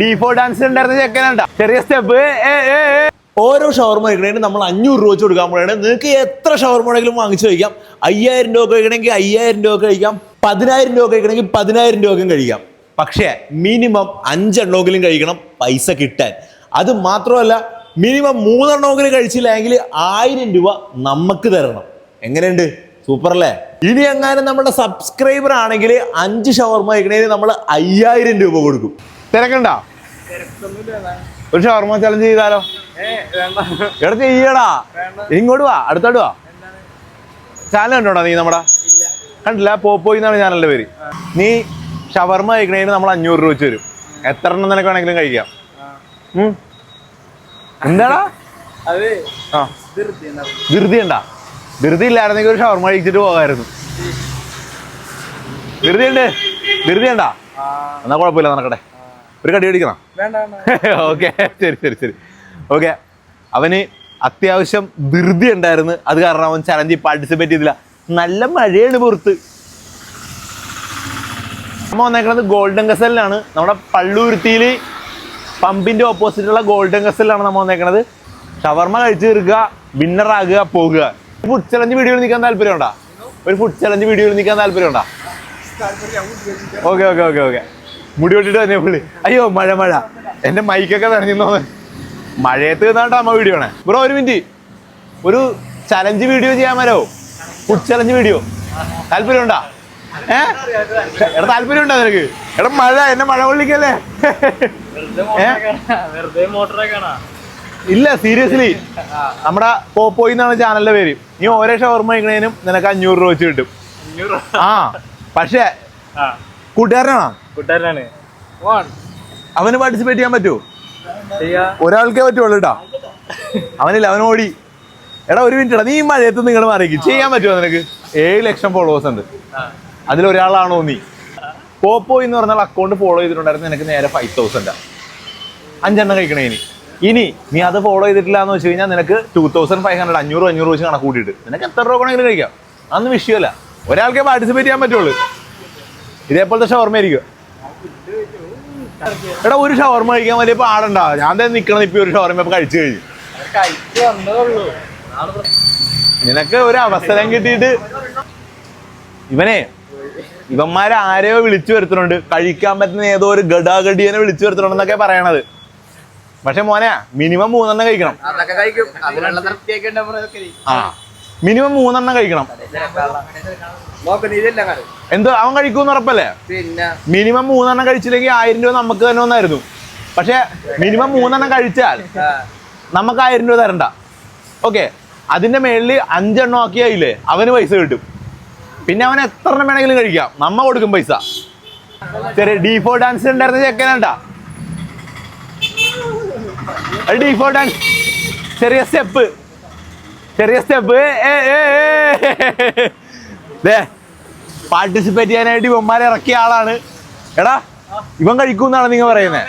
ഡീഫോ dance ഉണ്ടായിരുന്ന ചെക്കനുണ്ട ചെറിയ step ഓരോ ഷവർമ കഴിക്കണമെങ്കിൽ നമ്മൾ അഞ്ഞൂറ് രൂപ വെച്ച് കൊടുക്കാൻ പോവുകയാണ്. നിങ്ങൾക്ക് എത്ര ഷവർമ ആണെങ്കിലും വാങ്ങിച്ചു കഴിക്കാം. അയ്യായിരം രൂപ കഴിക്കണമെങ്കിൽ അയ്യായിരം രൂപ കഴിക്കാം. പതിനായിരം രൂപ കഴിക്കണമെങ്കിൽ പതിനായിരം രൂപയും കഴിക്കാം. പക്ഷേ മിനിമം അഞ്ചെണ്ണമെങ്കിലും കഴിക്കണം പൈസ കിട്ടാൻ. അത് മാത്രമല്ല മിനിമം മൂന്നെണ്ണമെങ്കിലും കഴിച്ചില്ലെങ്കിൽ ആയിരം രൂപ നമുക്ക് തരണം. എങ്ങനെയുണ്ട്? സൂപ്പർ അല്ലേ ഇനി എങ്ങാനും നമ്മുടെ സബ്സ്ക്രൈബർ ആണെങ്കിൽ അഞ്ച് ഷവർമ കഴിക്കണേന് നമ്മൾ അയ്യായിരം രൂപ കൊടുക്കും. തിരക്കണ്ട? ഒരു ഷവർമ ചലഞ്ച് ചെയ്താലോ? എടാ ചെയ്യടാ. ഇങ്ങോട്ട് വാ അടുത്തോട്ട് വാ. ചാനൽ കണ്ടോടാ നീ നമ്മടെ? കണ്ടില്ല പോപ്പോയി എന്നാണ് ചാനലിന്റെ പേര്. നീ ഷവർമ കഴിക്കണേന് നമ്മൾ അഞ്ഞൂറ് രൂപ വെച്ച് വരും എത്ര എണ്ണം നിനക്ക് വേണമെങ്കിലും കഴിക്കാം. എന്താടാ? ധൃതി ഉണ്ടാ. ധൃതി ഇല്ലായിരുന്നെങ്കിൽ ഒരു ഷവർമ കഴിച്ചിട്ട് പോകാമായിരുന്നു ധൃതി ഉണ്ട്. ധൃതി ഉണ്ടാ. എന്നാ കുഴപ്പമില്ല നടക്കട്ടെ. ഒരു കടി അടിക്കണം ഓക്കെ ശരി ശരി ശരി. ഓക്കെ അവന് അത്യാവശ്യം ധൃതി ഉണ്ടായിരുന്നു. അത് കാരണം അവൻ ചലഞ്ചിൽ പാർട്ടിസിപ്പേറ്റ് ചെയ്തില്ല. നല്ല മഴയാണ് പുറത്ത്. നമ്മ വന്നേക്കുന്നത് ഗോൾഡൻ ഗസലിലാണ് നമ്മുടെ പള്ളുരുത്തിയിൽ പമ്പിന്റെ ഓപ്പോസിറ്റുള്ള ഗോൾഡൻ ഗസലിലാണ് നമ്മൾ വന്നേക്കുന്നത് ഷവർമ കഴിച്ചു തീർക്കുക വിന്നറാകുക പോകുക. ഫുഡ് ചലഞ്ച് വീഡിയോയിൽ നിൽക്കാൻ താല്പര്യം ഉണ്ടോ ഒരു ഫുഡ് ചലഞ്ച് വീഡിയോയിൽ നിൽക്കാൻ താല്പര്യം ഉണ്ടോ ഓക്കെ ഓക്കെ ഓക്കെ ഓക്കെ. മുടി വെട്ടിട്ട് തന്നെ പുള്ളി. അയ്യോ മഴ മഴ. എന്റെ മൈക്കൊക്കെ നനഞ്ഞു മഴയത്ത് നിന്നാട്ടോ അമ്മ വീഡിയോ ആണ് ബ്രോ ഒരു മിനിറ്റ് ഒരു ചലഞ്ച് വീഡിയോ ചെയ്യാൻ വരോ? ഫുഡ് ചലഞ്ച് വീഡിയോ താല്പര്യം ഉണ്ടോ ഏ? എടാ താല്പര്യം ഉണ്ടോ നിനക്ക്? എടാ മഴ എന്നെ മഴ കൊള്ളിക്കല്ലേ? ഇല്ല സീരിയസ്ലി നമ്മുടെ പോപ്പോയി എന്നാണ് ചാനലിന്റെ പേര്. നീ ഓരോ ഷവർമ കഴിക്കണേനും നിനക്ക് അഞ്ഞൂറ് രൂപ വെച്ച് കിട്ടും. ആ പക്ഷേ കൂട്ടുകാരനാണോ? കൂട്ടുകാരനാണ്. വൺ അവന് പാർട്ടിസിപ്പേറ്റ് ചെയ്യാൻ പറ്റുമോ? ചെയ്യാ. ഒരാൾക്കേ പറ്റുള്ളൂ കേട്ടോ. അവനില്ല അവൻ ഓടി. എടാ ഒരു മിനിറ്റ് നീ മഴയത്ത് നിങ്ങൾ മാറിക്ക് ചെയ്യാൻ പറ്റുമോ നിനക്ക്? ഏഴ് ലക്ഷം ഫോളോവേഴ്സ് ഉണ്ട്. അതിൽ ഒരാളാണോ നീ? പോപ്പോ എന്ന് പറഞ്ഞാൽ അക്കൗണ്ട് ഫോളോ ചെയ്തിട്ടുണ്ടായിരുന്നു. നിനക്ക് നേരെ ഫൈവ് തൗസൻഡാ അഞ്ചെണ്ണം കഴിക്കണേ ഇനി. ഇനി നീ അത് ഫോളോ ചെയ്തിട്ടില്ല എന്ന് വെച്ച് കഴിഞ്ഞാൽ നിനക്ക് ടൂ തൗസൻഡ് ഫൈവ് ഹൺഡ്രഡ് അഞ്ഞൂറ് അഞ്ഞൂറ് വെച്ച് കണക്ക് കൂട്ടിയിട്ട്. നിനക്ക് എത്ര രൂപ വേണമെങ്കിലും കഴിക്കാം. അന്ന് വിഷയമല്ല. ഒരാൾക്കേ പാർട്ടിസിപ്പേറ്റ് ചെയ്യാൻ പറ്റുള്ളൂ. ഇതേപോലത്തെ ഷവർമ ആയിരിക്കും. എടാ ഒരു ഷവർമ കഴിക്കാൻ വലിയ പാടുണ്ടാ. ഞാൻ തന്നെ നിക്കണം ഇപ്പൊ ഒരു ഷവർമ ഇപ്പൊ കഴിച്ചു കഴിഞ്ഞു. നിനക്ക് ഒരു അവസരം കിട്ടിയിട്ട് ഇവനെ ഇവന്മാരെ ആരെയോ വിളിച്ചു വരുത്തുന്നുണ്ട്. കഴിക്കാൻ പറ്റുന്ന ഏതോ ഒരു ഗഡാഗഡിയനെ വിളിച്ചു വരുത്തുന്നുണ്ടെന്നൊക്കെ പറയണത്. പക്ഷെ മോനെ മിനിമം മൂന്നെണ്ണം കഴിക്കണം. ആ. മിനിമം മൂന്നെണ്ണം കഴിക്കണം. എന്തോ അവൻ കഴിക്കൂന്ന് ഉറപ്പല്ലേ? പിന്നെ? മിനിമം മൂന്നെണ്ണം കഴിച്ചില്ലെങ്കിൽ ആയിരം രൂപ നമുക്ക് തന്നെ ഒന്നായിരുന്നു. പക്ഷെ മിനിമം മൂന്നെണ്ണം കഴിച്ചാൽ നമുക്ക് ആയിരം രൂപ തരണ്ട. ഓക്കെ അതിന്റെ മേളിൽ അഞ്ചെണ്ണം ആക്കിയായില്ലേ അവന് പൈസ കിട്ടും. പിന്നെ അവൻ എത്ര എണ്ണം വേണമെങ്കിലും കഴിക്കാം. നമ്മ കൊടുക്കും പൈസ. ചെറിയ ഡിഫോ ഡാൻസ് ഉണ്ടായിരുന്ന ചെക്കനാണ്ടാ. ഡിഫോ ഡാൻസ് ചെറിയ സ്റ്റെപ്പ് ചെറിയ സ്റ്റെപ്പ് പാർട്ടിസിപ്പേറ്റ് ചെയ്യാനായിട്ട് ഇവന്മാരെ ഇറക്കിയ ആളാണ്. എടാ ഇവൻ കഴിക്കൂന്നാണ് നിങ്ങൾ പറയുന്നത്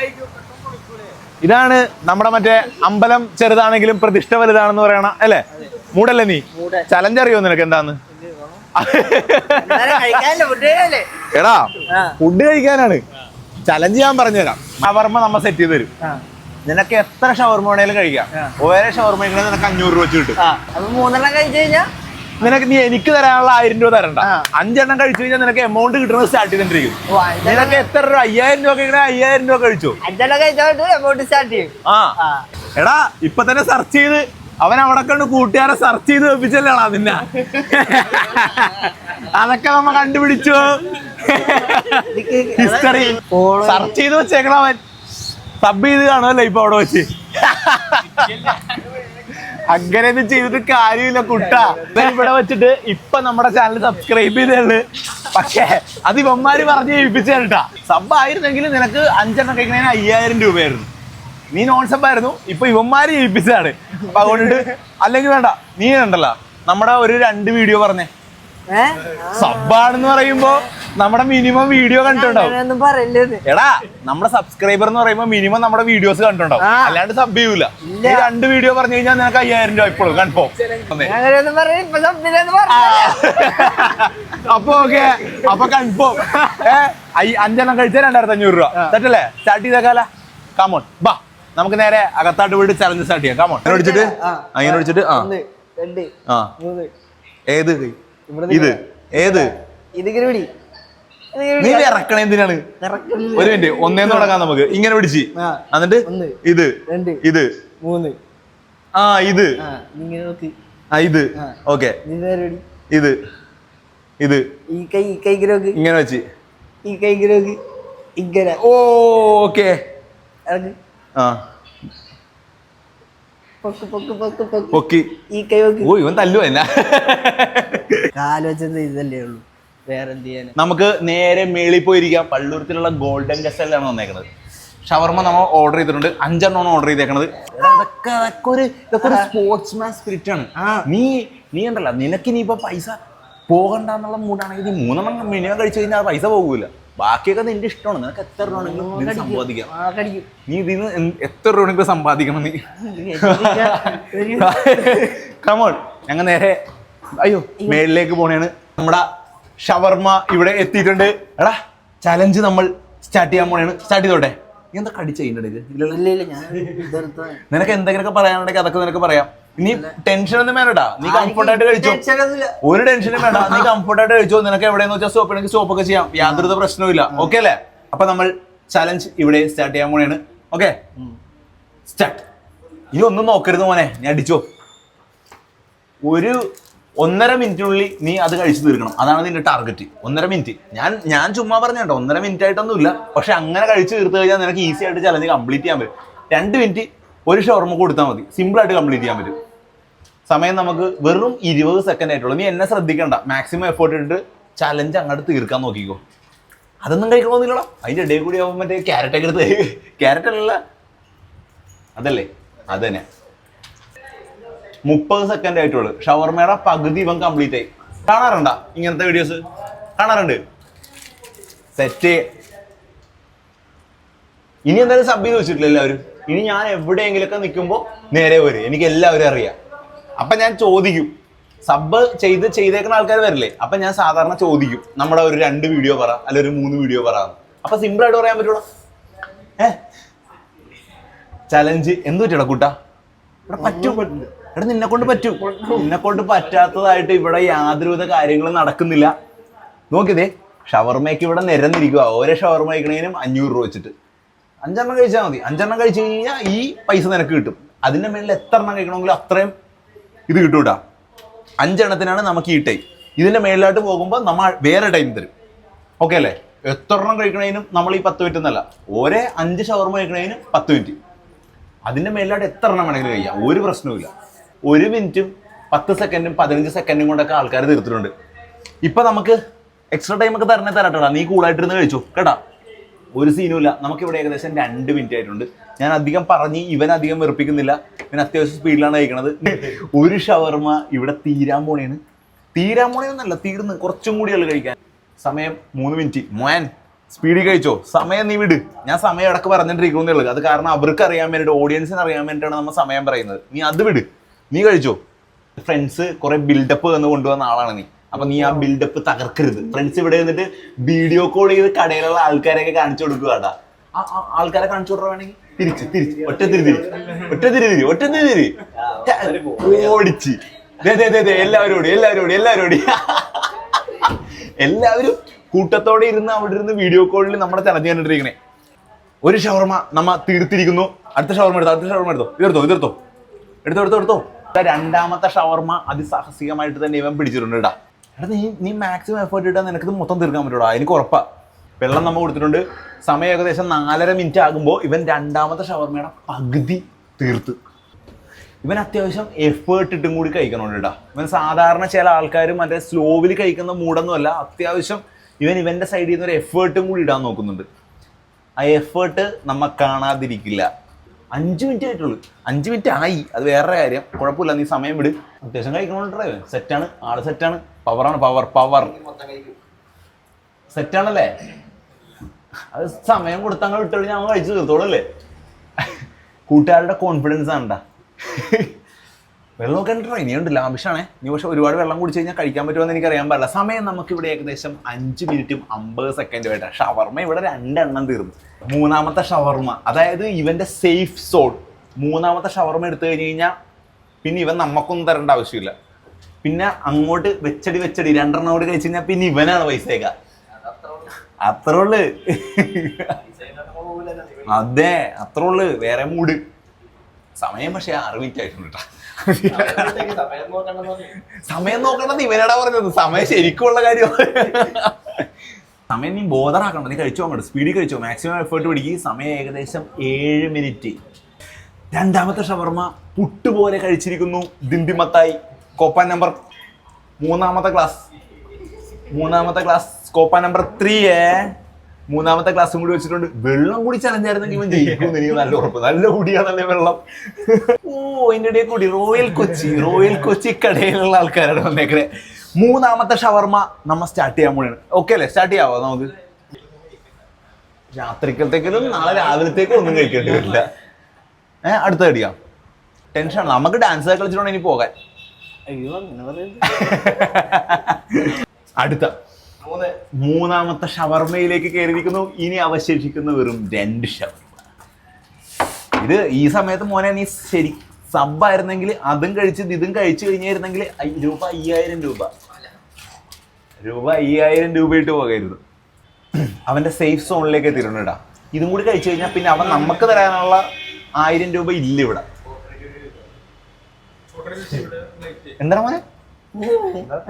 ഇതാണ് നമ്മുടെ മറ്റേ അമ്പലം ചെറുതാണെങ്കിലും പ്രതിഷ്ഠ വലുതാണെന്ന് പറയണ അല്ലേ? മൂടല്ലേ നീ? ചലഞ്ച് അറിയോ നിനക്ക് എന്താന്ന്? എടാ ആ. ഫുഡ് കഴിക്കാനാണ്. ചലഞ്ച് ഞാൻ പറഞ്ഞുതരാം. ഷവർമ നമ്മ സെറ്റ് ചെയ്ത് തരും. ആ. നിനക്ക് എത്ര ഷവർമ വേണേലും കഴിക്കാം. ഓരോ ഷവർമ നിനക്ക് അഞ്ഞൂറ് രൂപ വെച്ച് കിട്ടും. അപ്പൊ മൂന്നെണ്ണം കഴിച്ചു കഴിഞ്ഞാൽ നിനക്ക് നീ എനിക്ക് തരാനുള്ള ആയിരം രൂപ തരണ്ട. അഞ്ചെണ്ണം കഴിച്ചു കഴിഞ്ഞാൽ നിനക്ക് എമൗണ്ട് കിട്ടുന്നത് സ്റ്റാർട്ട് ചെയ്തിട്ടിരിക്കും നിനക്ക് എത്ര രൂപ അയ്യായിരം രൂപ കഴിക്കണേ അയ്യായിരം രൂപ കഴിച്ചു? എമൗണ്ട് സ്റ്റാർട്ട് ചെയ്യും. ആ. എടാ ഇപ്പൊ തന്നെ സെർച്ച് ചെയ്ത് അവൻ അവിടെ കണ്ട് കൂട്ടുകാരെ സെർച്ച് ചെയ്ത് വെപ്പിച്ചല്ലേടാ നിന്നെ. അതൊക്കെ നമ്മ കണ്ടുപിടിച്ചു. ഹിസ്റ്ററി സെർച്ച് ചെയ്ത് വെച്ചേക്കണ അവൻ. സബ് ചെയ്ത് കാണുമല്ലേ ഇപ്പൊ അവിടെ വെച്ച്. അങ്ങനെ ഒന്നും ചെയ്തിട്ട് കാര്യമില്ല കുട്ട. ഇവിടെ വെച്ചിട്ട് ഇപ്പൊ നമ്മുടെ ചാനൽ സബ്സ്ക്രൈബ് ചെയ്തേൾ പക്ഷേ അത് ഇവന്മാര് പറഞ്ഞ് ഏൽപ്പിച്ചേട്ടാ സബ് ആയിരുന്നെങ്കിൽ നിനക്ക് അഞ്ചെണ്ണം കഴിക്കുന്നതിന് അയ്യായിരം രൂപയായിരുന്നു. നീ നോൺ സബ് ആയിരുന്നു ഇപ്പൊ ഇവന്മാര് ജയിപ്പിച്ചതാണ് അപ്പൊ അതുകൊണ്ട് അല്ലെങ്കിൽ വേണ്ട നീ ഉണ്ടല്ലോ നമ്മുടെ ഒരു രണ്ട് വീഡിയോ പറഞ്ഞേ. സബ് സബ്ബാണെന്ന് പറയുമ്പോ നമ്മുടെ മിനിമം വീഡിയോ കണ്ടിട്ടുണ്ടാവും. എടാ നമ്മുടെ സബ്സ്ക്രൈബർ എന്ന് പറയുമ്പോൾ മിനിമം നമ്മുടെ വീഡിയോസ് കണ്ടിട്ടുണ്ടാവും. അല്ലാണ്ട് സബ് ചെയ്യൂല. ഈ രണ്ട് വീഡിയോ പറഞ്ഞു കഴിഞ്ഞാൽ നിനക്ക് അയ്യായിരം രൂപ ഇപ്പോഴും. കൺഫേം അപ്പൊ ഓക്കെ അപ്പൊ കൺഫേം അഞ്ചെണ്ണം കഴിച്ചാൽ രണ്ടായിരത്തി അഞ്ഞൂറ് രൂപ. തെറ്റല്ലേ സ്റ്റാർട്ട് ചെയ്തേക്കാല. കാമോൺ ബാ നമുക്ക് നേരെ അകത്താട്ട് വീട് ചലഞ്ച് സ്റ്റാർട്ട് ചെയ്യാം. കാമോൺ അങ്ങനെ പിടിച്ചിട്ട് അങ്ങനെ പിടിച്ചിട്ട് ആ ഏത്? ഇത്. ഏത്? ഇതിങ്ങനെ നീ. ഇറക്കണ എന്തിനാണ്? ഒരു മിനിറ്റ് ഒന്നേന്ന് തുടങ്ങാം നമുക്ക്. ഇങ്ങനെ പിടിച്ച്. എന്നിട്ട് ഇത് ഇത്. മൂന്ന്. ആ ഇത്. ആ ഇത്. ഓക്കെ. ഇത് ഇത് ഈ കൈ ഈ കൈ ഇങ്ങനെ വെച്ച്. ഈ കൈ ഇങ്ങനെ. ഓക്കെ. ആ. പൊക്ക് ഈ കൈ ഓ ഇവൻ തല്ലു എന്നാ. കാൽ വെച്ചത് ഇതല്ലേ ഉള്ളൂ. നമുക്ക് നേരെ മേളിൽ പോയിരിക്കാം. പള്ളൂരത്തിലുള്ള ഗോൾഡൻ ഗസലാണ് വന്നേക്കുന്നത് ഷവർമ നമ്മൾ ഓർഡർ ചെയ്തിട്ടുണ്ട്. അഞ്ചെണ്ണമാണ് ഓർഡർ ചെയ്തേക്കണത്. എടാ, ഇതൊക്കെ അതൊക്കെ ഒരു ഇതൊക്കെ ഒരു സ്പോർട്സ്മാൻ സ്പിരിറ്റ് ആണ്. നീ നീ ഉണ്ടല്ല നിനക്ക് ഇനിയിപ്പോ പൈസ പോകണ്ടെന്നുള്ള മൂടാണെങ്കിൽ നീ മൂന്നെണ്ണം മിനിമം കഴിച്ചു കഴിഞ്ഞാൽ പൈസ പോകൂല. ബാക്കിയൊക്കെ നിന്റെ ഇഷ്ടമാണ്. നിനക്ക് എത്ര രൂപ ഇതിന് സമ്പാദിക്കാം. നീ ഇതിന് എത്ര രൂപ വേണമെങ്കിലും സമ്പാദിക്കണം നീ. കമോൾ കമോൺ ഞങ്ങൾ നേരെ അയ്യോ. മേളിലേക്ക് പോണേണ്. നമ്മുടെ ഷവർമ ഇവിടെ എത്തിയിട്ടുണ്ട്. എടാ ചലഞ്ച് നമ്മൾ സ്റ്റാർട്ട് ചെയ്യാൻ പോണേണ് സ്റ്റാർട്ട് ചെയ്തോട്ടെ. നീ എന്താ കടിച്ച നിനക്ക് എന്തെങ്കിലുമൊക്കെ പറയാനുണ്ടെങ്കിൽ അതൊക്കെ നിനക്ക് പറയാം. നീ ടെൻഷൻ ഒന്നും വേണ്ടടാ. നീ കംഫർട്ട് ആയിട്ട് കഴിച്ചോ? ഒരു ടെൻഷനും വേണ്ട. നീ കംഫർട്ട് ആയിട്ട് കഴിച്ചോ? നിനക്ക് എവിടെയെന്ന് വെച്ചാൽ സ്റ്റോപ്പ് ഉണ്ടെങ്കിൽ സ്റ്റോപ്പ് ഒക്കെ ചെയ്യാം. യാതൊരു പ്രശ്നവും ഇല്ല ഓക്കെ അല്ലേ? അപ്പൊ നമ്മൾ ചലഞ്ച് ഇവിടെ സ്റ്റാർട്ട് ചെയ്യാൻ പോണേണ് ഓക്കെ സ്റ്റാർട്ട് ഇനി ഒന്നും നോക്കരുത് മോനെ. നീ അടിച്ചോ. ഒരു ഒന്നര മിനിറ്റിനുള്ളിൽ നീ അത് കഴിച്ചു തീർക്കണം. അതാണ് നിന്റെ ടാർഗറ്റ് ഒന്നര മിനിറ്റ്. ഞാൻ ഞാൻ ചുമ്മാ പറഞ്ഞോ ഒന്നര മിനിറ്റ് ആയിട്ടൊന്നുമില്ല. പക്ഷെ അങ്ങനെ കഴിച്ചു തീർത്ത് കഴിഞ്ഞാൽ നിനക്ക് ഈസി ആയിട്ട് ചലഞ്ച് കംപ്ലീറ്റ് ചെയ്യാൻ പറ്റും. രണ്ട് മിനിറ്റ് ഒരു ഷവർമ കൊടുത്താൽ മതി. സിമ്പിൾ ആയിട്ട് കംപ്ലീറ്റ് ചെയ്യാൻ പറ്റും. സമയം നമുക്ക് വെറും ഇരുപത് സെക്കൻഡ് ആയിട്ടുള്ളൂ. നീ എന്നെ ശ്രദ്ധിക്കണ്ട. മാക്സിമം എഫേർട്ട് ഇട്ടിട്ട് ചലഞ്ച് അങ്ങോട്ട് തീർക്കാൻ നോക്കിക്കോ. അതൊന്നും കഴിക്കണമെന്നില്ലടാ. അതിന്റെ ഇടയിൽ കൂടി ആവുമ്പോൾ മറ്റേ ക്യാരറ്റ് ഒക്കെ എടുത്ത് ക്യാരറ്റ് അല്ല അതല്ലേ? അതന്നെ തന്നെ. മുപ്പത് സെക്കൻഡ് ആയിട്ടുള്ളൂ. ഷവർമയുടെ പകുതി ഇവൻ കംപ്ലീറ്റ് ആയി. കാണാറുണ്ടാ ഇങ്ങനത്തെ വീഡിയോസ് കാണാറുണ്ട്. സെറ്റ് ഇനി എന്തായാലും സബ് ചെയ്ത് വെച്ചിട്ടില്ല എല്ലാവരും. ഇനി ഞാൻ എവിടെയെങ്കിലൊക്കെ നിൽക്കുമ്പോൾ നേരെ വരും. എനിക്ക് എല്ലാവരും അറിയാം. അപ്പം ഞാൻ ചോദിക്കും. സബ് ചെയ്ത് ചെയ്തേക്കുന്ന ആൾക്കാർ വരില്ലേ? അപ്പം ഞാൻ സാധാരണ ചോദിക്കും. നമ്മുടെ ഒരു രണ്ട് വീഡിയോ പറ അല്ലെ ഒരു മൂന്ന് വീഡിയോ പറ. അപ്പം സിമ്പിളായിട്ട് പറയാൻ പറ്റുള്ളൂ ഏ? ചലഞ്ച് എന്ത് പറ്റൂടാ കൂട്ടാ? ഇവിടെ പറ്റും എടാ നിന്നെ കൊണ്ട് പറ്റും. നിന്നെ കൊണ്ട് പറ്റാത്തതായിട്ട് ഇവിടെ യാതൊരുവിധ കാര്യങ്ങളും നടക്കുന്നില്ല. നോക്കിയതേ ഷവർമയ്ക്ക് ഇവിടെ നിരന്നിരിക്കുക ഓരോ ഷവർമ കഴിക്കണേനും അഞ്ഞൂറ് രൂപ വെച്ചിട്ട്. അഞ്ചെണ്ണം കഴിച്ചാൽ മതി. അഞ്ചെണ്ണം കഴിച്ചു കഴിഞ്ഞാൽ ഈ പൈസ നിനക്ക് കിട്ടും. അതിന്റെ മേളിൽ എത്ര എണ്ണം കഴിക്കണമെങ്കിലും അത്രയും ഇത് കിട്ടും കേട്ടാ. അഞ്ചെണ്ണത്തിനാണ് നമുക്ക് ഈ ടൈം. ഇതിന്റെ മേളിലായിട്ട് പോകുമ്പോൾ നമ്മൾ വേറെ ടൈം തരും. ഓക്കെ അല്ലേ? എത്ര എണ്ണം കഴിക്കണേനും നമ്മൾ ഈ പത്ത് മിനിറ്റ് എന്നല്ല. ഒരേ അഞ്ച് ഷവർമ കഴിക്കണേനും പത്ത് മിനിറ്റ് അതിന്റെ മേലിലായിട്ട് എത്ര എണ്ണം വേണമെങ്കിലും കഴിക്കാം. ഒരു പ്രശ്നവുമില്ല. ഒരു മിനിറ്റും പത്ത് സെക്കൻഡും പതിനഞ്ച് സെക്കൻഡും കൊണ്ടൊക്കെ ആൾക്കാർ തീർത്തിട്ടുണ്ട് ഇപ്പൊ നമുക്ക് എക്സ്ട്രാ ടൈം ഒക്കെ തരണേ തരട്ടടാ നീ കൂളായിട്ടിരുന്ന് കഴിച്ചു. കേട്ടാ? ഒരു സീനും ഇല്ല. നമുക്ക് ഇവിടെ ഏകദേശം രണ്ട് മിനിറ്റ് ആയിട്ടുണ്ട്. ഞാൻ അധികം പറഞ്ഞ് ഇവൻ അധികം വെറുപ്പിക്കുന്നില്ല. ഇവൻ അത്യാവശ്യം സ്പീഡിലാണ് കഴിക്കണത്. ഒരു ഷവർമ ഇവിടെ തീരാൻ പോണേന്ന്. തീരാൻ പോണേന്നല്ല തീർന്ന്. കുറച്ചും കൂടി കൂടിയുള്ളു കഴിക്കാൻ. സമയം മൂന്ന് മിനിറ്റ് മോൻ സ്പീഡിൽ കഴിച്ചോ? സമയം നീ വിട്. ഞാൻ സമയം ഇടയ്ക്ക് പറഞ്ഞിട്ടിരിക്കുന്നേ ഉള്ളൂ. അത് കാരണം അവർക്ക് അറിയാൻ വേണ്ടിയിട്ട് ഓഡിയൻസിന് അറിയാൻ വേണ്ടിയിട്ടാണ് നമ്മൾ സമയം പറയുന്നത്. നീ അത് വിട്. നീ കഴിച്ചോ? ഫ്രണ്ട്സ് കുറെ ബിൽഡപ്പ് എന്ന് കൊണ്ടുവന്ന ആളാണ് നീ. അപ്പൊ നീ ആ ബിൽഡപ്പ് തകർക്കരുത്. ഫ്രണ്ട്സ് ഇവിടെ നിന്നിട്ട് വീഡിയോ കോൾ ചെയ്ത് കടയിലുള്ള ആൾക്കാരെയൊക്കെ കാണിച്ചു കൊടുക്കുക ആ- ആൾക്കാരെ കാണിച്ചു കൊടുക്കുകയാണെങ്കിൽ തിരിച്ച് തിരിച്ച്. ഒറ്റ തിരി ഒറ്റ തിരി ഒറ്റ തിരി ഓടിച്ച്. ദേ, എല്ലാവരും ഓടി എല്ലാവരും കൂട്ടത്തോടെ ഇരുന്ന് അവിടെ ഇരുന്ന് വീഡിയോ കോളിൽ നമ്മുടെ ചലഞ്ച് കണ്ടിട്ടിരിക്കണേ. ഒരു ഷവർമ നമ്മ തീർത്തിരിക്കുന്നു. അടുത്ത ഷവർമ എടുത്തോ അടുത്ത ഷവർമ എടുത്തോ. ഇതെടുത്തോ ഇതെടുത്തോ. എടുത്തോ എടുത്തോ എടുത്തോ. രണ്ടാമത്തെ ഷവർമ അതിസാഹസികമായിട്ട് തന്നെ ഇവൻ പിടിച്ചിട്ടുണ്ട് കേട്ടാ എടാ നീ നീ മാക്സിമം എഫേർട്ട് ഇട്ടാൽ നിനക്കിത് മൊത്തം തീർക്കാൻ പറ്റൂടാ. എനിക്ക് ഉറപ്പാ. വെള്ളം നമ്മൾ കൊടുത്തിട്ടുണ്ട്. സമയം ഏകദേശം നാലര മിനിറ്റ് ആകുമ്പോൾ ഇവൻ രണ്ടാമത്തെ ഷവർമയുടെ പകുതി തീർത്ത്. ഇവൻ അത്യാവശ്യം എഫേർട്ട് ഇട്ടും കൂടി കഴിക്കണുണ്ട് ഇവൻ സാധാരണ ചില ആൾക്കാർ മറ്റേ സ്ലോവിൽ കഴിക്കുന്ന മൂടൊന്നുമല്ല അത്യാവശ്യം ഇവൻ ഇവന്റെ സൈഡിൽ നിന്ന് ഒരു എഫേർട്ടും കൂടി ഇടാൻ നോക്കുന്നുണ്ട്. ആ എഫേർട്ട് നമ്മൾ കാണാതിരിക്കില്ല. അഞ്ച് മിനിറ്റ് ആയിട്ടുള്ളൂ. അഞ്ച് മിനിറ്റ് ആയി. അത് വേറെ കാര്യം. കുഴപ്പമില്ല നീ സമയം വിട്. അത്യാവശ്യം കഴിക്കണോണ്ടേ സെറ്റാണ് ആൾ സെറ്റാണ് പവറാണ് പവർ പവർ സെറ്റാണല്ലേ അത് സമയം കൊടുത്താൽ അങ്ങ് ഞാൻ കഴിച്ചു തീർത്തോളൂ അല്ലേ? കൂട്ടുകാരുടെ കോൺഫിഡൻസ് ആണ്ടാ. വെള്ളമൊക്കെ ഉണ്ടോ ഇനിയുണ്ട് ലാഭിഷാണേ നീ പക്ഷെ ഒരുപാട് വെള്ളം കുടിച്ചു കഴിഞ്ഞാൽ കഴിക്കാൻ പറ്റുമെന്ന് എനിക്ക് അറിയാൻ പാടില്ല. സമയം നമുക്ക് ഇവിടെ ഏകദേശം അഞ്ച് മിനിറ്റും അമ്പത് സെക്കൻഡും ആയിട്ടാണ് ഷവർമ ഇവിടെ രണ്ടെണ്ണം തീർന്നു. മൂന്നാമത്തെ ഷവർമ അതായത് ഇവന്റെ സേഫ് സോൺ മൂന്നാമത്തെ ഷവർമ എടുത്തു കഴിഞ്ഞ് കഴിഞ്ഞാൽ പിന്നെ ഇവൻ നമുക്കൊന്നും തരേണ്ട ആവശ്യമില്ല. പിന്നെ അങ്ങോട്ട് വെച്ചടി വെച്ചടി രണ്ടെണ്ണം കൂടി കഴിച്ചു കഴിഞ്ഞാൽ പിന്നെ ഇവനാണ് പൈസയൊക്കെ അത്ര ഉള്ളു. അതെ അത്രേ ഉള്ളു. വേറെ മൂട് സമയം പക്ഷേ ആറ് കേട്ടോ സമയം നോക്കണ്ടെന്ന് ഇവനടാ പറഞ്ഞത്. സമയം ശരിക്കുള്ള കാര്യം സമയം നീ ബോധറാക്കണം. നീ കഴിച്ചോ അങ്ങോട്ട്? സ്പീഡിൽ കഴിച്ചോ? മാക്സിമം എഫേർട്ട് പിടിക്കുക സമയം ഏകദേശം ഏഴ് മിനിറ്റ് രണ്ടാമത്തെ ഷവർമ്മ പുട്ടുപോലെ കഴിച്ചിരിക്കുന്നു. ദിണ്ടിമത്തായി. കോപ്പ നമ്പർ മൂന്നാമത്തെ ക്ലാസ് മൂന്നാമത്തെ ക്ലാസ് കോപ്പ നമ്പർ ത്രീ ഏ. മൂന്നാമത്തെ ക്ലാസ്സും കൂടി വെച്ചിട്ടുണ്ട്. വെള്ളം കൂടി ചലഞ്ചായിരുന്നെങ്കിൽ ഇവൻ ജയിക്കും എനിക്ക് നല്ല ഉറപ്പ്. നല്ല കുടിയാണല്ലേ വെള്ളം. ഓ അതിന്റെ ഇടയിൽ കൂടി റോയൽ കൊച്ചി റോയൽ കൊച്ചി കടയിലുള്ള ആൾക്കാരാണ് വന്നേക്കണേ. മൂന്നാമത്തെ ഷവർമ്മ നമ്മ സ്റ്റാർട്ട് ചെയ്യാൻ പോണാണ് ഓക്കെ അല്ലേ? സ്റ്റാർട്ട് ചെയ്യാവോ നമുക്ക്? രാത്രിക്കത്തേക്കും നാളെ രാവിലത്തേക്കും ഒന്നും കഴിക്കേണ്ടി വരില്ല. ഏഹ് അടുത്ത കടിയാ ടെൻഷൻ നമുക്ക് ഡാൻസ് കളിച്ചിട്ടുണ്ടെങ്കിൽ ഇനി പോകാൻ. അയ്യോ അങ്ങനെ അടുത്ത. മൂന്നാമത്തെ ഷവർമയിലേക്ക് കയറിയിരിക്കുന്നു. ഇനി അവശേഷിക്കുന്ന വെറും രണ്ട് ഷവർമ. ഇത് ഈ സമയത്ത് മോനെ നീ ശരി സബ്ബായിരുന്നെങ്കിൽ അതും കഴിച്ച് ഇതും കഴിച്ചു കഴിഞ്ഞായിരുന്നെങ്കിൽ രൂപ അയ്യായിരം രൂപ. രൂപ അയ്യായിരം രൂപ ഇട്ട് പോകരുത്. അവന്റെ സേഫ് സോണിലേക്ക് എത്തിയിട്ടുണ്ടാ ഇതും കൂടി കഴിച്ചു കഴിഞ്ഞാൽ പിന്നെ അവൻ നമുക്ക് തരാനുള്ള ആയിരം രൂപ ഇല്ല ഇവിടെ. എന്താണ് മോനെ?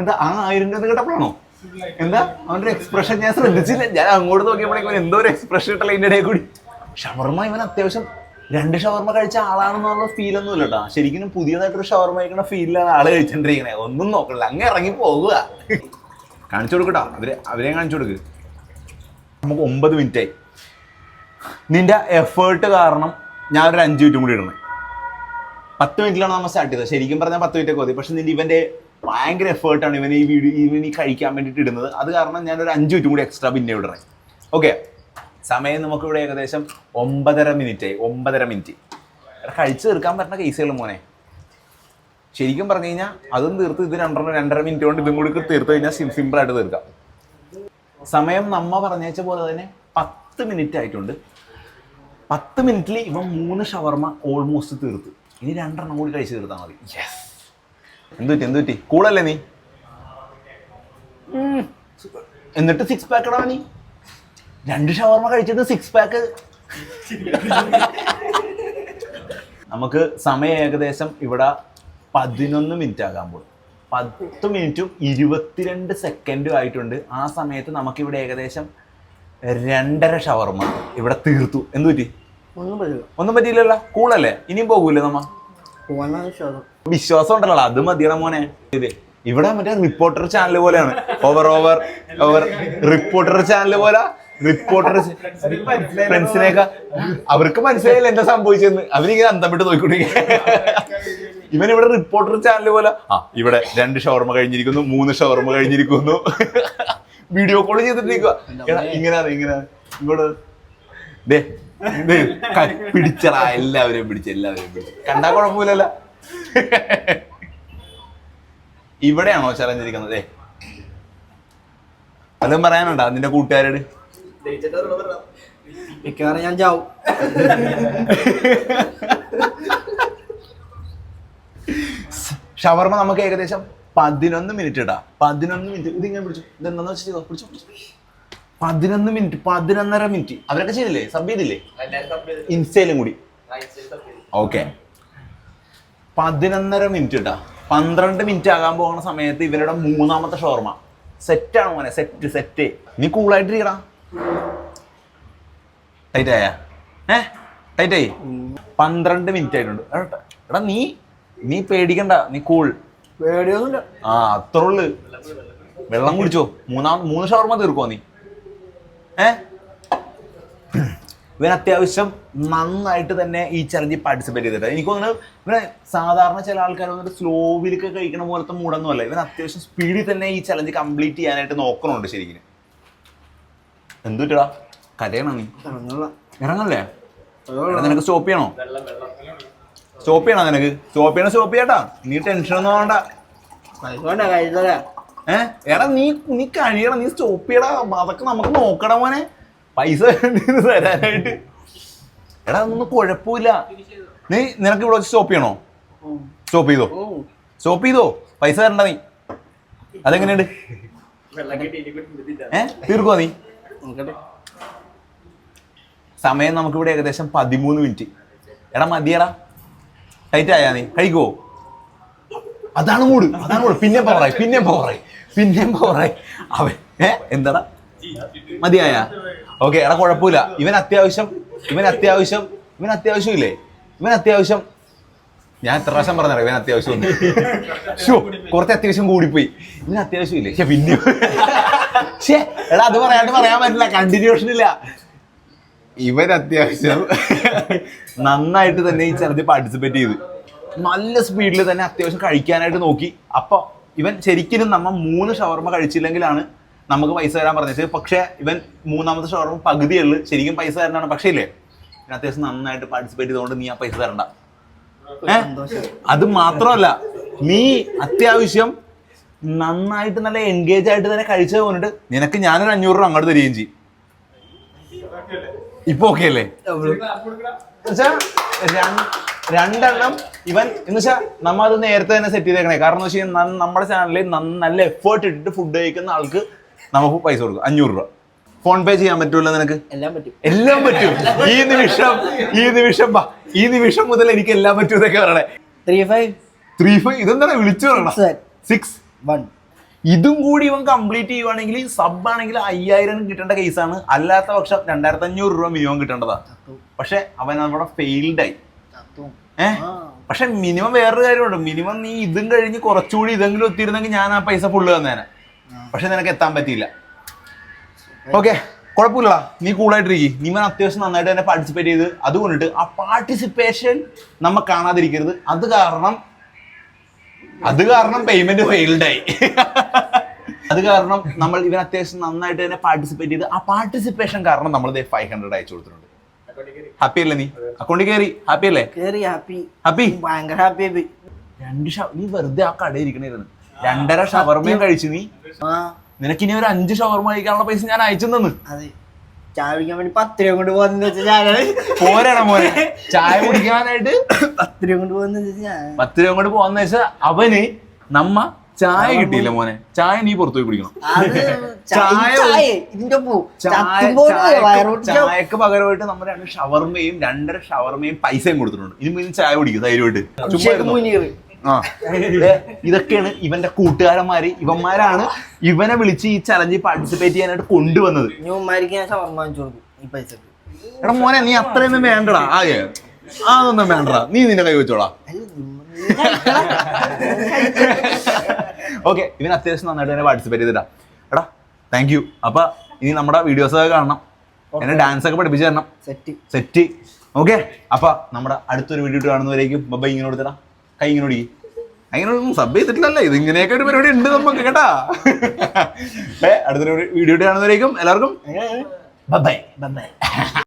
എന്താ ആ ആയിരം രൂപ കേട്ടപ്പോഴാണോ? എന്താ? അവന്റെ എക്സ്പ്രഷൻ ഞാൻ ശ്രദ്ധിച്ചില്ല. ഞാൻ അങ്ങോട്ട് നോക്കിയപ്പോഴേക്കും എന്തോ ഒരു എക്സ്പ്രഷൻ ഇട്ടല്ല ഇതിന്റെ ഇടയിൽ കൂടി. ഷവർമ ഇവൻ അത്യാവശ്യം രണ്ട് ഷവർമ കഴിച്ച ആളാണെന്നുള്ള ഫീൽ ഒന്നും ഇല്ല കേട്ടോ ശരിക്കും പുതിയതായിട്ടൊരു ഷവർമ കഴിക്കുന്ന ഫീലിലാണ് ആൾ കഴിച്ചോണ്ടിരിക്കണേ. ഒന്നും നോക്കണില്ല അങ്ങ് ഇറങ്ങി പോകുക കാണിച്ചു കൊടുക്കട്ടോ. അവരെ അവരെ കാണിച്ചു കൊടുക്ക്. നമുക്ക് ഒമ്പത് മിനിറ്റ് ആയി. നിന്റെ എഫേർട്ട് കാരണം ഞാൻ ഒരു അഞ്ച് മിനിറ്റും കൂടി ഇടണേ. പത്ത് മിനിറ്റിലാണ് നമ്മൾ സ്റ്റാർട്ട് ചെയ്തത്. ശരിക്കും പറഞ്ഞാൽ പത്ത് മിനിറ്റ് ഒക്കെ മതി. പക്ഷെ നിന്റെ ഇവന്റെ ഭയങ്കര എഫേർട്ടാണ് ഇവൻ ഈ വീഡിയോ ഇവൻ ഈ കഴിക്കാൻ വേണ്ടിയിട്ട് ഇടുന്നത്. അത് കാരണം ഞാൻ ഒരു അഞ്ച് മിനിറ്റും കൂടി എക്സ്ട്രാ പിന്നെ ഇടണേ ഓക്കെ സമയം നമുക്ക് ഇവിടെ ഏകദേശം ഒമ്പതര മിനിറ്റ് ആയി. ഒമ്പതര മിനിറ്റ് കഴിച്ചു തീർക്കാൻ പറ്റുന്ന കേസുകൾ മോനെ. ശരിക്കും പറഞ്ഞു കഴിഞ്ഞാൽ അതും തീർത്ത് ഇത് രണ്ടെണ്ണം രണ്ടര മിനിറ്റ് കൊണ്ട് ഇതും കൂടി തീർത്ത് കഴിഞ്ഞാൽ സിം ആയിട്ട് തീർക്കാം. സമയം നമ്മ പറഞ്ഞേച്ച പോലെ തന്നെ പത്ത് മിനിറ്റ് ആയിട്ടുണ്ട്. പത്ത് മിനിറ്റിൽ ഇവൻ മൂന്ന് ഷവർമ ഓൾമോസ്റ്റ് തീർത്തു. ഇനി രണ്ടെണ്ണം കൂടി കഴിച്ച് തീർത്താൽ മതി. യെസ് എന്തുപറ്റി എന്തുപറ്റി? കൂളല്ലേ നീ. എന്നിട്ട് സിക്സ് പാക്ക് ഇടാ നീ? രണ്ട് ഷവർമ കഴിച്ചിട്ട് സിക്സ് പാക്ക് നമുക്ക് സമയം ഏകദേശം ഇവിടെ പതിനൊന്ന് മിനിറ്റ് ആകാൻ പോകും പത്ത് മിനിറ്റും ഇരുപത്തിരണ്ട് സെക്കൻഡും ആയിട്ടുണ്ട്. ആ സമയത്ത് നമുക്കിവിടെ ഏകദേശം രണ്ടര ഷവർമ ഇവിടെ തീർത്തു. എന്തു പറ്റി ഒന്നും പറ്റില്ല ഒന്നും പറ്റിയില്ലല്ലോ. കൂളല്ലേ? ഇനിയും പോകൂലേ നമ്മ? വിശ്വാസം വിശ്വാസം ഉണ്ടല്ലോ അത് മതിയുടെ മോനെ. ഇത് ഇവിടെ മറ്റേ റിപ്പോർട്ടർ ചാനൽ പോലെയാണ്. Over over over reporter channel പോലെ. റിപ്പോർട്ടർ ഫ്രണ്ട്സിനെയൊക്കെ അവർക്ക് മനസ്സിലായില്ല എന്താ സംഭവിച്ചെന്ന് അവരിങ്ങനെ അന്തം വിട്ട് നോക്കിക്കൊണ്ടിരിക്കുക ഇവൻ ഇവിടെ റിപ്പോർട്ടർ ചാനൽ പോലെ. ആ ഇവിടെ രണ്ട് ഷവർമ കഴിഞ്ഞിരിക്കുന്നു മൂന്ന് ഷവർമ കഴിഞ്ഞിരിക്കുന്നു. വീഡിയോ കോൾ ചെയ്തിട്ടിരിക്കുക ഇങ്ങനെയാണ് ഇങ്ങനെയാണ് ഇങ്ങോട്ട്. ദേ പിടിച്ചടാ എല്ലാവരെയും പിടിച്ച് എല്ലാവരെയും പിടിച്ച്. കണ്ടാ കുഴപ്പമില്ലല്ല. ഇവിടെയാണോ ചലഞ്ചിരിക്കുന്നത്? ഏ അതും പറയാനുണ്ടോ നിന്റെ കൂട്ടുകാരോട്? മിക്കവാറും ഞാൻ ചാവും. ഷവർമ നമുക്ക് ഏകദേശം പതിനൊന്ന് മിനിറ്റ് ഇടാ. പതിനൊന്ന് മിനിറ്റ്. ഇതിങ്ങനെ പിടിച്ചു. ഇതെന്താന്ന് വെച്ചാൽ പിടിച്ചു പിടിച്ചു. പതിനൊന്ന് മിനിറ്റ് പതിനൊന്നര മിനിറ്റ്. അവരൊക്കെ ചെയ്തില്ലേ? സബ് ചെയ്തില്ലേ? ഇൻസ്റ്റയിലും കൂടി. ഓക്കെ. പതിനൊന്നര മിനിറ്റ് ഇട്ടാ പന്ത്രണ്ട് മിനിറ്റ് ആകാൻ പോകുന്ന സമയത്ത് ഇവരുടെ മൂന്നാമത്തെ ഷോർമ സെറ്റാണ് മോനെ? സെറ്റ് സെറ്റ് നീ കൂളായിട്ടിരിക്കടാ ടൈറ്റ് ആയ? ഏ? ടൈറ്റ് ആയി? പന്ത്രണ്ട് മിനിറ്റ് ആയിട്ടുണ്ട്. എടാ, എടാ നീ നീ പേടിക്കണ്ട. നീ കൂൾ പേടിയൊന്നുമില്ല. ആ അത്ര ഉള്ളു. വെള്ളം കുടിച്ചോ. മൂന്നാം മൂന്ന് ഷവർമ തീർക്കോ നീ? ഏ? ഇവൻ അത്യാവശ്യം നന്നായിട്ട് തന്നെ ഈ ചലഞ്ചിൽ പാർട്ടിസിപ്പേറ്റ് ചെയ്തിട്ട്. എനിക്ക് തോന്നുന്നു ഇവനെ സാധാരണ ചില ആൾക്കാർ വന്നിട്ട് സ്ലോവിലൊക്കെ കഴിക്കണ പോലത്തെ മൂടൊന്നുമല്ല. ഇവൻ അത്യാവശ്യം സ്പീഡിൽ തന്നെ ഈ ചലഞ്ച് കംപ്ലീറ്റ് ചെയ്യാനായിട്ട് നോക്കണുണ്ട് ശരിക്കും. എന്തുട്ടാ? കരയണോ നീ? ഇറങ്ങല്ലേ? നിനക്ക് സ്റ്റോപ്പ് ചെയ്യണോ? സ്റ്റോപ്പ് ചെയ്യണോ നിനക്ക്? സ്റ്റോപ്പ് ചെയ്യണോ? സ്റ്റോപ്പ് ചെയ്യട്ടാ. നീ ടെൻഷൻ ഒന്നും വേണ്ട പൈസ വേണ്ട കഴിച്ചതാ ഏ? എടാ നീ നീ കഴിയണം നീ സ്റ്റോപ്പ് ചെയ്യടാ. അതൊക്കെ നമുക്ക് നോക്കടാ മോനെ. പൈസ തരാനായിട്ട്. എടാ അതൊന്നും കുഴപ്പമില്ല. നീ നിനക്ക് ഇവിടെ സ്റ്റോപ്പ് ചെയ്യണോ? സ്റ്റോപ്പ് ചെയ്തോ? സ്റ്റോപ്പ് ചെയ്തോ? പൈസ തരണ്ട നീ. അതെങ്ങനെയുണ്ട്? ഏ? തീർക്കോ നീ? സമയം നമുക്കിവിടെ ഏകദേശം പതിമൂന്ന് മിനിറ്റ് എടാ മതിയടാ. ടൈറ്റ് ആയാ നീ. കഴിക്കുവോ? അതാണ് മൂട് അതാണ് മൂട് പിന്നെ പോറായി പിന്നെ പോറായി പിന്നെ പോറായി അവൻ ഏ? എന്താടാ? മതിയായ. ഓക്കെ എടാ കുഴപ്പമില്ല. ഇവൻ അത്യാവശ്യം ഇവൻ അത്യാവശ്യം ഇവൻ അത്യാവശ്യം ഇല്ലേ? ഇവൻ അത്യാവശ്യം. ഞാൻ എത്ര പ്രാവശ്യം പറഞ്ഞറിയാം? ഇവൻ അത്യാവശ്യം ഉണ്ട്. ഷോ കുറച്ച് അത്യാവശ്യം കൂടിപ്പോയി. ഇവൻ അത്യാവശ്യം ഇല്ലേ? പക്ഷെ പിന്നെ. ഷേ എടാ അത് പറയാണ്ട് പറയാൻ പറ്റില്ല. കണ്ടിന്യൂഷൻ ഇല്ല. ഇവൻ അത്യാവശ്യം നന്നായിട്ട് തന്നെ ഈ ചെറുതി പാർട്ടിസിപ്പേറ്റ് ചെയ്തു. നല്ല സ്പീഡിൽ തന്നെ അത്യാവശ്യം കഴിക്കാനായിട്ട് നോക്കി. അപ്പൊ ഇവൻ ശരിക്കും നമ്മൾ മൂന്ന് ഷവർമ കഴിച്ചില്ലെങ്കിലാണ് നമുക്ക് പൈസ തരാൻ പറഞ്ഞത്. പക്ഷെ ഇവൻ മൂന്നാമത്തെ ഷവർമ പകുതിയുള്ളു ശരിക്കും പൈസ തരണ്ടാണ് പക്ഷേ ഇല്ലേ ഇവൻ അത്യാവശ്യം നന്നായിട്ട് പാർട്ടിസിപ്പേറ്റ് ചെയ്തുകൊണ്ട് നീ ആ പൈസ തരണ്ട. അത് മാത്രമല്ല നീ അത്യാവശ്യം നന്നായിട്ട് നല്ല എൻഗേജ് ആയിട്ട് തന്നെ കഴിച്ചത് കൊണ്ടിട്ട് നിനക്ക് ഞാനൊരു അഞ്ഞൂറ് രൂപ അങ്ങോട്ട് തരികയും ചെയ്യും. ഇപ്പൊ ഓക്കെ അല്ലേ? രണ്ടെണ്ണം ഇവൻ എന്ന് വെച്ചാൽ നമ്മൾ അത് നേരത്തെ തന്നെ സെറ്റ് ചെയ്തേക്കണേ. കാരണം എന്ന് വെച്ചാൽ നമ്മുടെ ചാനലിൽ നല്ല എഫേർട്ട് ഇട്ടിട്ട് ഫുഡ് കഴിക്കുന്ന ആൾക്ക് നമുക്ക് പൈസ കൊടുക്കും. അഞ്ഞൂറ് രൂപ. ഫോൺ പേ ചെയ്യാൻ പറ്റുമല്ലോ നിനക്ക്? എല്ലാം പറ്റും. എല്ലാം പറ്റും. ഈ നിമിഷം ഈ നിമിഷം ഈ നിമിഷം മുതൽ എനിക്ക് എല്ലാം പറ്റും പറയണേ. ത്രീ ഫൈവ് ത്രീ ഫൈവ് ഇതെന്താണ്? വിളിച്ചു പറയണം. സിക്സ് വൺ ഇതും കൂടി ഇവൻ കംപ്ലീറ്റ് ചെയ്യുവാണെങ്കിൽ സബ് ആണെങ്കിൽ അയ്യായിരം കിട്ടേണ്ട കേസാണ് അല്ലാത്ത പക്ഷം രണ്ടായിരത്തി അഞ്ഞൂറ് രൂപ മിനിമം കിട്ടേണ്ടതാ. പക്ഷെ അവൻ അവിടെ ഫെയിൽഡ് ആയി ഏ? പക്ഷെ മിനിമം വേറൊരു കാര്യമുണ്ട്. മിനിമം നീ ഇതും കഴിഞ്ഞ് കുറച്ചുകൂടി ഇതെങ്കിലും എത്തിയിരുന്നെങ്കിൽ ഞാൻ ആ പൈസ ഫുള്ള് തന്നേനെ. പക്ഷെ നിനക്ക് എത്താൻ പറ്റിയില്ല. ഓക്കെ കുഴപ്പമില്ല നീ കൂളായിട്ടിരിക്കും. നീ ഞാൻ അത്യാവശ്യം നന്നായിട്ട് തന്നെ പാർട്ടിസിപ്പേറ്റ് ചെയ്ത് അതുകൊണ്ടിട്ട് ആ പാർട്ടിസിപ്പേഷൻ നമ്മ കാണാതിരിക്കരുത്. അത് കാരണം അത് കാരണം പേയ്മെന്റ് ഫെയിൽഡായി അത് കാരണം നമ്മൾ ഇവൻ അത്യാവശ്യം നന്നായിട്ട് തന്നെ പാർട്ടിസിപ്പേറ്റ് ചെയ്ത് ആ പാർട്ടിസിപ്പേഷൻ കാരണം നമ്മൾ ഫൈവ് ഹൺഡ്രഡ് അയച്ചു കൊടുത്തിട്ടുണ്ട്. ഹാപ്പി അല്ലേ നീ? അക്കൗണ്ടിൽ കയറി ഹാപ്പി അല്ലേ? കേറി ഹാപ്പി ഹാപ്പി ഭയങ്കര ഹാപ്പി ആയി രണ്ട് നീ വെറുതെ ആ കടയിൽ ഇരിക്കണായിരുന്നു രണ്ടര ഷവർമയും കഴിച്ചു നീ. ആ. നിനക്ക് ഇനി ഒരു അഞ്ച് ഷവർമ കഴിക്കാനുള്ള പൈസ ഞാൻ അയച്ചു തന്നു. അതെ. ചായ കുടിക്കാൻ വേണ്ടി പത്ത് രൂപ കൊണ്ട് പോകുന്ന വെച്ചാൽ ഞാനാണ് മോനെ. ചായ കുടിക്കാനായിട്ട് പത്ത് രൂപ കൊണ്ട് പോകുന്ന പത്ത് രൂപ കൊണ്ട് പോകാന്ന് വെച്ചാൽ അവന് നമ്മ ചായ കിട്ടിയില്ല മോനെ. ചായ നീ പുറത്തു പോയി കുടിക്കണം ചായക്ക് പകരമായിട്ട് നമ്മൾ രണ്ട് ഷവർമയും രണ്ടര ഷവർമയും പൈസയും കൊടുത്തിട്ടുണ്ട്. ഇനി മുന്നിൽ ചായ കുടിക്കും ധൈര്യമായിട്ട്. ചുമ്മാ. ആ. ഇതൊക്കെയാണ് ഇവന്റെ കൂട്ടുകാരന്മാര് ഇവന്മാരാണ് ഇവനെ വിളിച്ച് ഈ ചലഞ്ചിൽ പാർട്ടിസിപ്പേറ്റ് ചെയ്യാനായിട്ട് കൊണ്ടുവന്നത്. എടാ മോനെ നീ അത്രയൊന്നും വേണ്ടടാ ആകെ. അതൊന്നും വേണ്ടടാ. നീ നിന്റെ കൈ വെച്ചോടാ ഓക്കെ ഇവൻ അത്യാവശ്യം നന്നായിട്ട് തന്നെ പാർട്ടിസിപ്പേറ്റ് ചെയ്തിട്ടാ എടാ താങ്ക് യു അപ്പൊ ഇനി നമ്മുടെ വീഡിയോസ് ഒക്കെ കാണണം. എന്നെ ഡാൻസ് ഒക്കെ പഠിപ്പിച്ചു തരണം. സെറ്റ് സെറ്റ് ഓക്കെ അപ്പൊ നമ്മുടെ അടുത്തൊരു വീഡിയോ കാണുന്നവരേക്കും ബബ ഇങ്ങനെ കൊടുത്തടാ കൈ ഇങ്ങനെ ഓടി അങ്ങനെ സബ് ചെയ്തിട്ടില്ലല്ലേ. ഇത് ഇങ്ങനെയൊക്കെ ഒരു പരിപാടി ഉണ്ട് നമുക്ക് കേട്ടാ? അടുത്തൊരു വീഡിയോ കാണുന്നവരേക്കും എല്ലാവർക്കും ബൈ ബൈ